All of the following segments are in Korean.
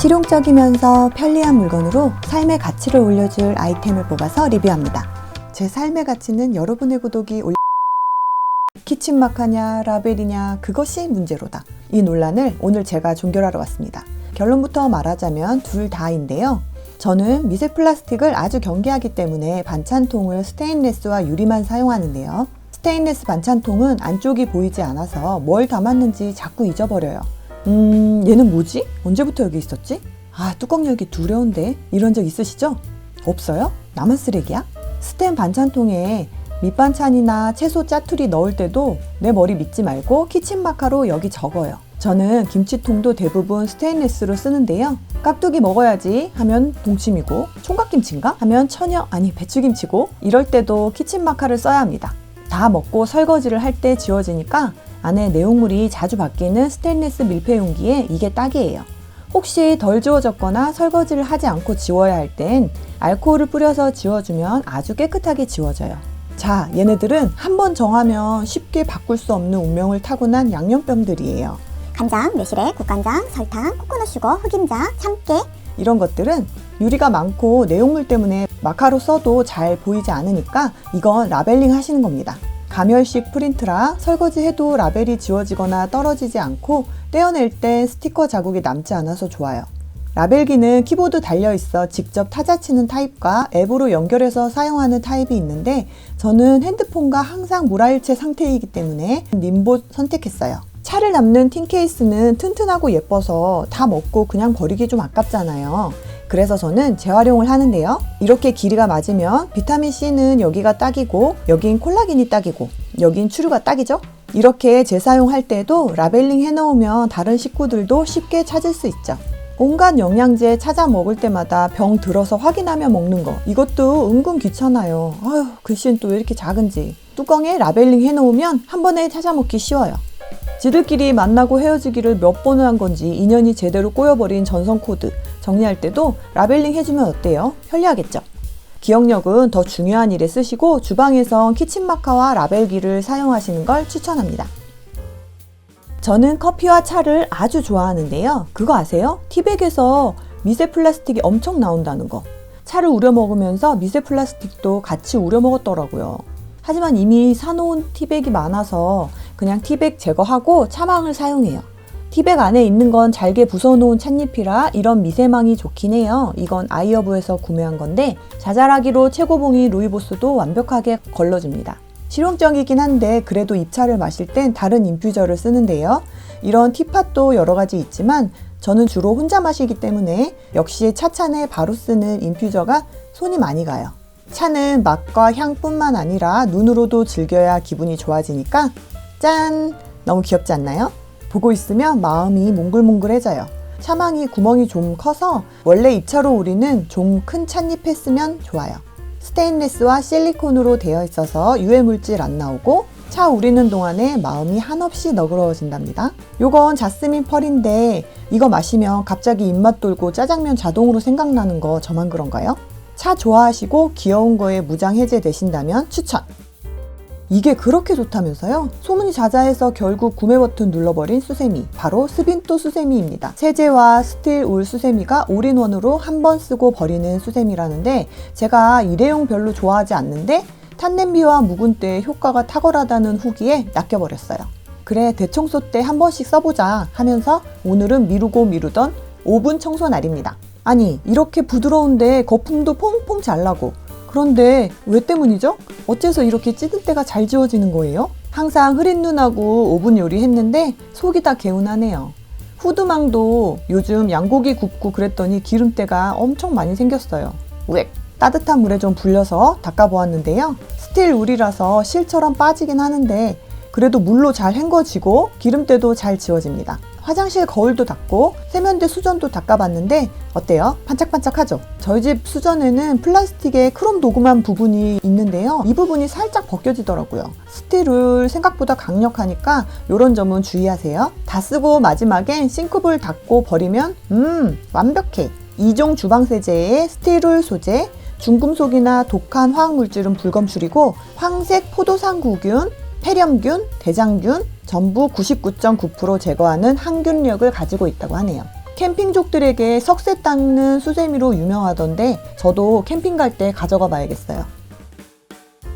실용적이면서 편리한 물건으로 삶의 가치를 올려줄 아이템을 뽑아서 리뷰합니다. 제 삶의 가치는 여러분의 구독이 올려 키친 마카냐 라벨이냐 그것이 문제로다. 이 논란을 오늘 제가 종결하러 왔습니다. 결론부터 말하자면 둘 다인데요. 저는 미세 플라스틱을 아주 경계하기 때문에 반찬통을 스테인레스와 유리만 사용하는데요. 스테인레스 반찬통은 안쪽이 보이지 않아서 뭘 담았는지 자꾸 잊어버려요. 음, 얘는 뭐지? 언제부터 여기 있었지? 아, 뚜껑 열기 두려운데? 이런 적 있으시죠? 없어요? 나만 쓰레기야? 스텐 반찬통에 밑반찬이나 채소 짜투리 넣을 때도 내 머리 믿지 말고 키친 마카로 여기 적어요. 저는 김치통도 대부분 스테인레스로 쓰는데요. 깍두기 먹어야지 하면 동치미고 총각김치인가 하면 천여 아니 배추김치고 이럴 때도 키친 마카를 써야 합니다. 다 먹고 설거지를 할 때 지워지니까 안에 내용물이 자주 바뀌는 스테인레스 밀폐 용기에 이게 딱이에요. 혹시 덜 지워졌거나 설거지를 하지 않고 지워야 할 땐 알코올을 뿌려서 지워주면 아주 깨끗하게 지워져요. 자, 얘네들은 한 번 정하면 쉽게 바꿀 수 없는 운명을 타고난 양념병들이에요. 간장, 매실액, 국간장, 설탕, 코코넛 슈거, 흑임자, 참깨, 이런 것들은 유리가 많고 내용물 때문에 마카로 써도 잘 보이지 않으니까 이건 라벨링 하시는 겁니다. 가멸식 프린트라 설거지해도 라벨이 지워지거나 떨어지지 않고 떼어낼 때 스티커 자국이 남지 않아서 좋아요. 라벨기는 키보드 달려 있어 직접 타자치는 타입과 앱으로 연결해서 사용하는 타입이 있는데 저는 핸드폰과 항상 무라일체 상태이기 때문에 님보 선택했어요. 차를 담는 틴 케이스는 튼튼하고 예뻐서 다 먹고 그냥 버리기 좀 아깝잖아요. 그래서 저는 재활용을 하는데요. 이렇게 길이가 맞으면 비타민 C는 여기가 딱이고 여긴 콜라겐이 딱이고 여긴 추류가 딱이죠. 이렇게 재사용할 때도 라벨링 해놓으면 다른 식구들도 쉽게 찾을 수 있죠. 온갖 영양제 찾아 먹을 때마다 병 들어서 확인하며 먹는 거 이것도 은근 귀찮아요. 아휴 글씨는 또 왜 이렇게 작은지 뚜껑에 라벨링 해놓으면 한 번에 찾아 먹기 쉬워요. 지들끼리 만나고 헤어지기를 몇 번을 한 건지 인연이 제대로 꼬여버린 전선 코드 정리할 때도 라벨링 해주면 어때요? 편리하겠죠? 기억력은 더 중요한 일에 쓰시고 주방에선 키친 마카와 라벨기를 사용하시는 걸 추천합니다. 저는 커피와 차를 아주 좋아하는데요. 그거 아세요? 티백에서 미세 플라스틱이 엄청 나온다는 거. 차를 우려 먹으면서 미세 플라스틱도 같이 우려 먹었더라고요. 하지만 이미 사놓은 티백이 많아서 그냥 티백 제거하고 차망을 사용해요. 티백 안에 있는 건 잘게 부숴놓은 찻잎이라 이런 미세망이 좋긴 해요. 이건 아이어브에서 구매한 건데 자잘하기로 최고봉이 루이보스도 완벽하게 걸러줍니다. 실용적이긴 한데 그래도 입차를 마실 땐 다른 인퓨저를 쓰는데요. 이런 티팟도 여러 가지 있지만 저는 주로 혼자 마시기 때문에 역시 차찬에 바로 쓰는 인퓨저가 손이 많이 가요. 차는 맛과 향뿐만 아니라 눈으로도 즐겨야 기분이 좋아지니까 짠! 너무 귀엽지 않나요? 보고 있으면 마음이 몽글몽글해져요. 차망이 구멍이 좀 커서 원래 입차로 우리는 좀 큰 찻잎 했으면 좋아요. 스테인레스와 실리콘으로 되어 있어서 유해 물질 안 나오고 차 우리는 동안에 마음이 한없이 너그러워진답니다. 요건 자스민 펄인데 이거 마시면 갑자기 입맛 돌고 짜장면 자동으로 생각나는 거 저만 그런가요? 차 좋아하시고 귀여운 거에 무장 해제 되신다면 추천! 이게 그렇게 좋다면서요? 소문이 자자해서 결국 구매 버튼 눌러버린 수세미. 바로 스빈토 수세미입니다. 세제와 스틸 울 수세미가 올인원으로 한 번 쓰고 버리는 수세미라는데 제가 일회용 별로 좋아하지 않는데 탄냄비와 묵은 때 효과가 탁월하다는 후기에 낚여버렸어요. 그래 대청소 때 한 번씩 써보자 하면서 오늘은 미루고 미루던 오븐 청소 날입니다. 아니 이렇게 부드러운데 거품도 퐁퐁 잘 나고 그런데 왜 때문이죠? 어째서 이렇게 찌든 때가 잘 지워지는 거예요? 항상 흐린 눈하고 오븐 요리 했는데 속이 다 개운하네요. 후드망도 요즘 양고기 굽고 그랬더니 기름때가 엄청 많이 생겼어요. 왜? 따뜻한 물에 좀 불려서 닦아보았는데요. 스틸 울이라서 실처럼 빠지긴 하는데 그래도 물로 잘 헹궈지고 기름때도 잘 지워집니다. 화장실 거울도 닦고 세면대 수전도 닦아봤는데 어때요? 반짝반짝하죠? 저희 집 수전에는 플라스틱에 크롬 도금한 부분이 있는데요. 이 부분이 살짝 벗겨지더라고요. 스틸을 생각보다 강력하니까 이런 점은 주의하세요. 다 쓰고 마지막엔 싱크볼 닦고 버리면 음 완벽해. 이종 주방 세제에 스틸을 소재, 중금속이나 독한 화학물질은 불검출이고 황색 포도상구균, 폐렴균, 대장균, 전부 99.9% 제거하는 항균력을 가지고 있다고 하네요. 캠핑족들에게 석쇠 닦는 수세미로 유명하던데 저도 캠핑 갈 때 가져가 봐야겠어요.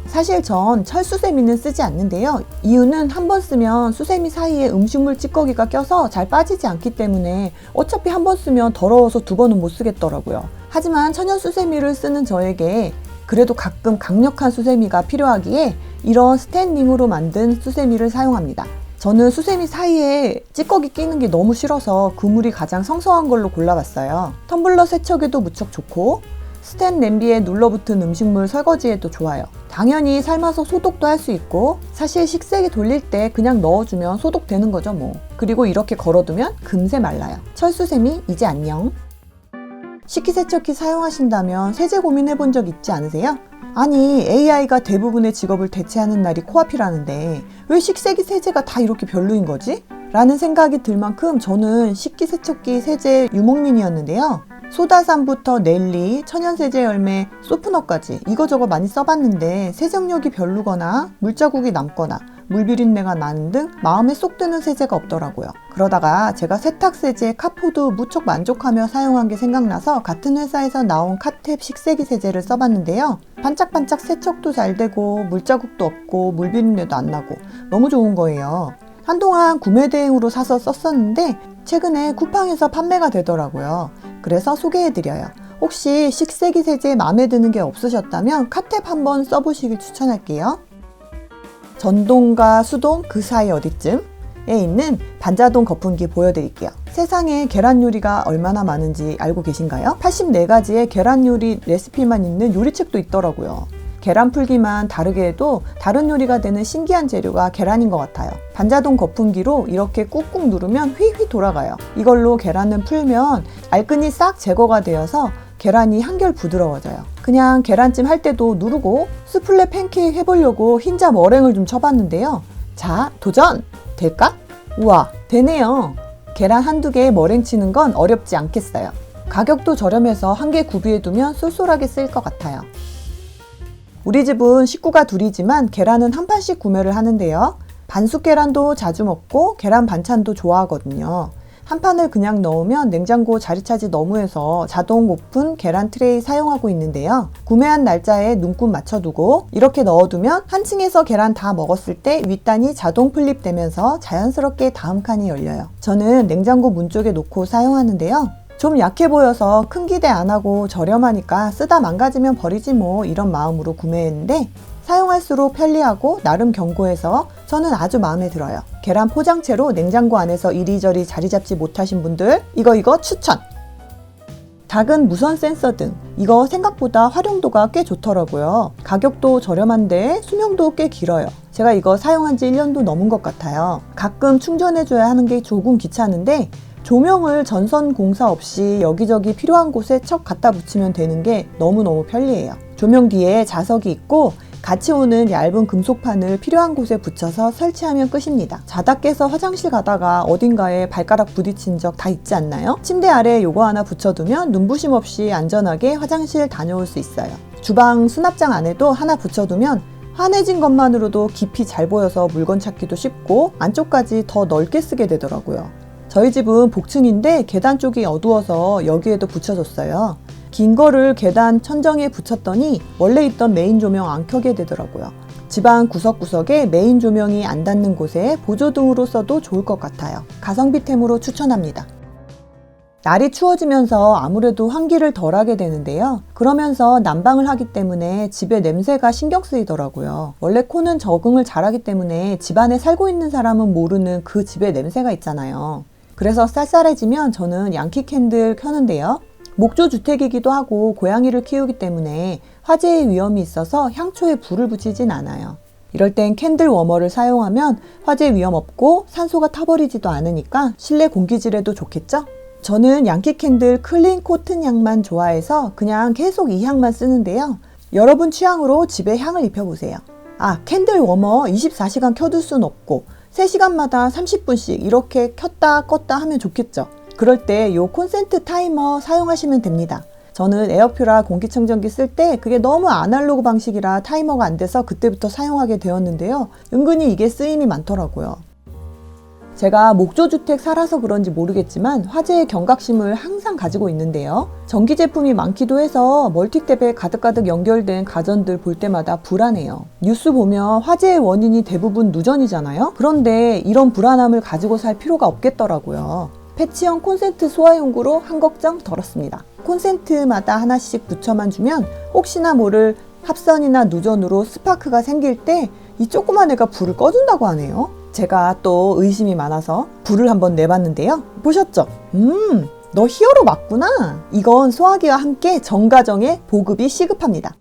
사실 전 철수세미는 쓰지 않는데요. 이유는 한 번 쓰면 수세미 사이에 음식물 찌꺼기가 껴서 잘 빠지지 않기 때문에 어차피 한 번 쓰면 더러워서 두 번은 못 쓰겠더라고요. 하지만 천연 수세미를 쓰는 저에게 그래도 가끔 강력한 수세미가 필요하기에 이런 스탠링으로 만든 수세미를 사용합니다. 저는 수세미 사이에 찌꺼기 끼는 게 너무 싫어서 그물이 가장 성성한 걸로 골라봤어요. 텀블러 세척에도 무척 좋고 스텐 냄비에 눌러붙은 음식물 설거지에도 좋아요. 당연히 삶아서 소독도 할 수 있고 사실 식세기 돌릴 때 그냥 넣어주면 소독되는 거죠 뭐. 그리고 이렇게 걸어두면 금세 말라요. 철수세미 이제 안녕. 식기세척기 사용하신다면 세제 고민해 본 적 있지 않으세요? 아니 AI가 대부분의 직업을 대체하는 날이 코앞이라는데 왜 식세기 세제가 다 이렇게 별로인 거지? 라는 생각이 들 만큼 저는 식기세척기 세제 유목민이었는데요. 소다산부터 넬리, 천연세제 열매, 소프너까지 이거저거 많이 써봤는데 세정력이 별로거나 물자국이 남거나 물비린내가 나는 등 마음에 쏙 드는 세제가 없더라고요. 그러다가 제가 세탁세제 카포드 무척 만족하며 사용한 게 생각나서 같은 회사에서 나온 카탭 식세기 세제를 써봤는데요. 반짝반짝 세척도 잘 되고 물자국도 없고 물비린내도 안 나고 너무 좋은 거예요. 한동안 구매 대행으로 사서 썼었는데 최근에 쿠팡에서 판매가 되더라고요. 그래서 소개해드려요. 혹시 식세기 세제 마음에 드는 게 없으셨다면 카탭 한번 써보시길 추천할게요. 전동과 수동 그 사이 어디쯤 에 있는 반자동 거품기 보여드릴게요. 세상에 계란 요리가 얼마나 많은지 알고 계신가요? 84가지의 계란 요리 레시피만 있는 요리책도 있더라고요. 계란 풀기만 다르게 해도 다른 요리가 되는 신기한 재료가 계란인 것 같아요. 반자동 거품기로 이렇게 꾹꾹 누르면 휘휘 돌아가요. 이걸로 계란을 풀면 알끈이 싹 제거가 되어서 계란이 한결 부드러워져요. 그냥 계란찜 할 때도 누르고 스플레 팬케이크 해보려고 흰자 머랭을 좀 쳐봤는데요. 자, 도전! 될까? 우와, 되네요. 계란 한두 개에 머랭 치는 건 어렵지 않겠어요. 가격도 저렴해서 한 개 구비해두면 쏠쏠하게 쓸 것 같아요. 우리 집은 식구가 둘이지만 계란은 한 판씩 구매를 하는데요. 반숙 계란도 자주 먹고 계란 반찬도 좋아하거든요. 한 판을 그냥 넣으면 냉장고 자리 차지 너무해서 자동 오픈 계란 트레이 사용하고 있는데요. 구매한 날짜에 눈금 맞춰두고 이렇게 넣어두면 한 층에서 계란 다 먹었을 때 윗단이 자동 플립되면서 자연스럽게 다음 칸이 열려요. 저는 냉장고 문 쪽에 놓고 사용하는데요. 좀 약해 보여서 큰 기대 안 하고 저렴하니까 쓰다 망가지면 버리지 뭐 이런 마음으로 구매했는데 사용할수록 편리하고 나름 견고해서 저는 아주 마음에 들어요. 계란 포장채로 냉장고 안에서 이리저리 자리 잡지 못하신 분들 이거 이거 추천! 작은 무선 센서 등 이거 생각보다 활용도가 꽤 좋더라고요. 가격도 저렴한데 수명도 꽤 길어요. 제가 이거 사용한 지 1년도 넘은 것 같아요. 가끔 충전해줘야 하는 게 조금 귀찮은데 조명을 전선 공사 없이 여기저기 필요한 곳에 척 갖다 붙이면 되는 게 너무너무 편리해요. 조명 뒤에 자석이 있고 같이 오는 얇은 금속판을 필요한 곳에 붙여서 설치하면 끝입니다. 자다 깨서 화장실 가다가 어딘가에 발가락 부딪힌 적 다 있지 않나요? 침대 아래에 요거 하나 붙여두면 눈부심 없이 안전하게 화장실 다녀올 수 있어요. 주방 수납장 안에도 하나 붙여두면 환해진 것만으로도 깊이 잘 보여서 물건 찾기도 쉽고 안쪽까지 더 넓게 쓰게 되더라고요. 저희 집은 복층인데 계단 쪽이 어두워서 여기에도 붙여줬어요. 긴 거를 계단 천정에 붙였더니 원래 있던 메인 조명 안 켜게 되더라고요. 집안 구석구석에 메인 조명이 안 닿는 곳에 보조등으로 써도 좋을 것 같아요. 가성비템으로 추천합니다. 날이 추워지면서 아무래도 환기를 덜 하게 되는데요. 그러면서 난방을 하기 때문에 집에 냄새가 신경 쓰이더라고요. 원래 코는 적응을 잘하기 때문에 집안에 살고 있는 사람은 모르는 그 집의 냄새가 있잖아요. 그래서 쌀쌀해지면 저는 양키 캔들 켜는데요. 목조 주택이기도 하고 고양이를 키우기 때문에 화재의 위험이 있어서 향초에 불을 붙이진 않아요. 이럴 땐 캔들 워머를 사용하면 화재 위험 없고 산소가 타버리지도 않으니까 실내 공기질에도 좋겠죠? 저는 양키 캔들 클린 코튼 향만 좋아해서 그냥 계속 이 향만 쓰는데요. 여러분 취향으로 집에 향을 입혀보세요. 아, 캔들 워머 24시간 켜둘 순 없고 3시간마다 30분씩 이렇게 켰다 껐다 하면 좋겠죠. 그럴 때이 콘센트 타이머 사용하시면 됩니다. 저는 에어퓨라 공기청정기 쓸 때 그게 너무 아날로그 방식이라 타이머가 안 돼서 그때부터 사용하게 되었는데요. 은근히 이게 쓰임이 많더라고요. 제가 목조주택 살아서 그런지 모르겠지만 화재의 경각심을 항상 가지고 있는데요. 전기 제품이 많기도 해서 멀티탭에 가득가득 연결된 가전들 볼 때마다 불안해요. 뉴스 보면 화재의 원인이 대부분 누전이잖아요. 그런데 이런 불안함을 가지고 살 필요가 없겠더라고요. 패치형 콘센트 소화용구로 한 걱정 덜었습니다. 콘센트마다 하나씩 붙여만 주면 혹시나 모를 합선이나 누전으로 스파크가 생길 때 이 조그만 애가 불을 꺼준다고 하네요. 제가 또 의심이 많아서 불을 한번 내봤는데요. 보셨죠? 음, 너 히어로 맞구나. 이건 소화기와 함께 전가정에 보급이 시급합니다.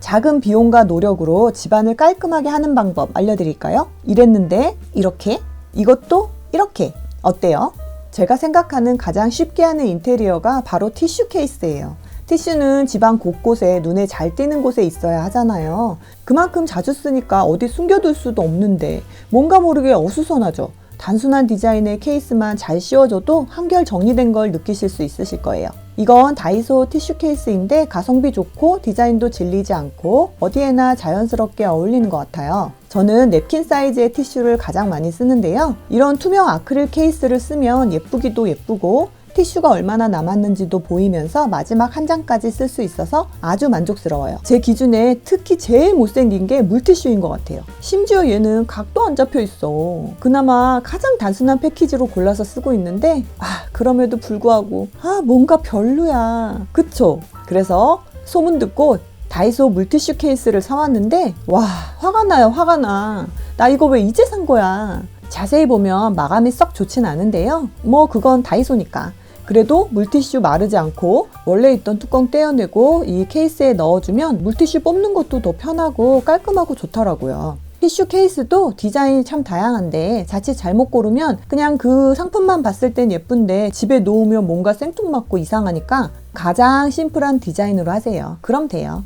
작은 비용과 노력으로 집안을 깔끔하게 하는 방법 알려드릴까요? 이랬는데 이렇게, 이것도 이렇게. 어때요? 제가 생각하는 가장 쉽게 하는 인테리어가 바로 티슈 케이스예요. 티슈는 집안 곳곳에 눈에 잘 띄는 곳에 있어야 하잖아요. 그만큼 자주 쓰니까 어디 숨겨둘 수도 없는데 뭔가 모르게 어수선하죠. 단순한 디자인의 케이스만 잘 씌워줘도 한결 정리된 걸 느끼실 수 있으실 거예요. 이건 다이소 티슈 케이스인데 가성비 좋고 디자인도 질리지 않고 어디에나 자연스럽게 어울리는 것 같아요. 저는 냅킨 사이즈의 티슈를 가장 많이 쓰는데요. 이런 투명 아크릴 케이스를 쓰면 예쁘기도 예쁘고 티슈가 얼마나 남았는지도 보이면서 마지막 한 장까지 쓸 수 있어서 아주 만족스러워요. 제 기준에 특히 제일 못생긴 게 물티슈인 것 같아요. 심지어 얘는 각도 안 잡혀 있어. 그나마 가장 단순한 패키지로 골라서 쓰고 있는데, 아, 그럼에도 불구하고, 아, 뭔가 별로야. 그쵸? 그래서 소문 듣고 다이소 물티슈 케이스를 사왔는데, 와, 화가 나요, 화가 나. 나 이거 왜 이제 산 거야? 자세히 보면 마감이 썩 좋진 않은데요. 뭐, 그건 다이소니까. 그래도 물티슈 마르지 않고 원래 있던 뚜껑 떼어내고 이 케이스에 넣어주면 물티슈 뽑는 것도 더 편하고 깔끔하고 좋더라고요. 티슈 케이스도 디자인이 참 다양한데 자칫 잘못 고르면 그냥 그 상품만 봤을 땐 예쁜데 집에 놓으면 뭔가 생뚱맞고 이상하니까 가장 심플한 디자인으로 하세요. 그럼 돼요.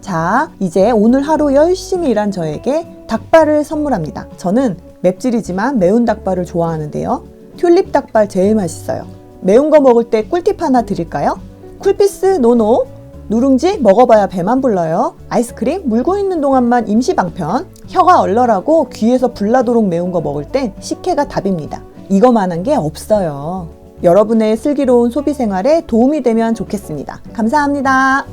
자, 이제 오늘 하루 열심히 일한 저에게 닭발을 선물합니다. 저는 맵찔이지만 매운 닭발을 좋아하는데요. 튤립 닭발 제일 맛있어요. 매운 거 먹을 때 꿀팁 하나 드릴까요? 쿨피스 노노 누룽지 먹어봐야 배만 불러요. 아이스크림 물고 있는 동안만 임시 방편. 혀가 얼얼하고 귀에서 불나도록 매운 거 먹을 땐 식혜가 답입니다. 이거만한 게 없어요. 여러분의 슬기로운 소비 생활에 도움이 되면 좋겠습니다. 감사합니다.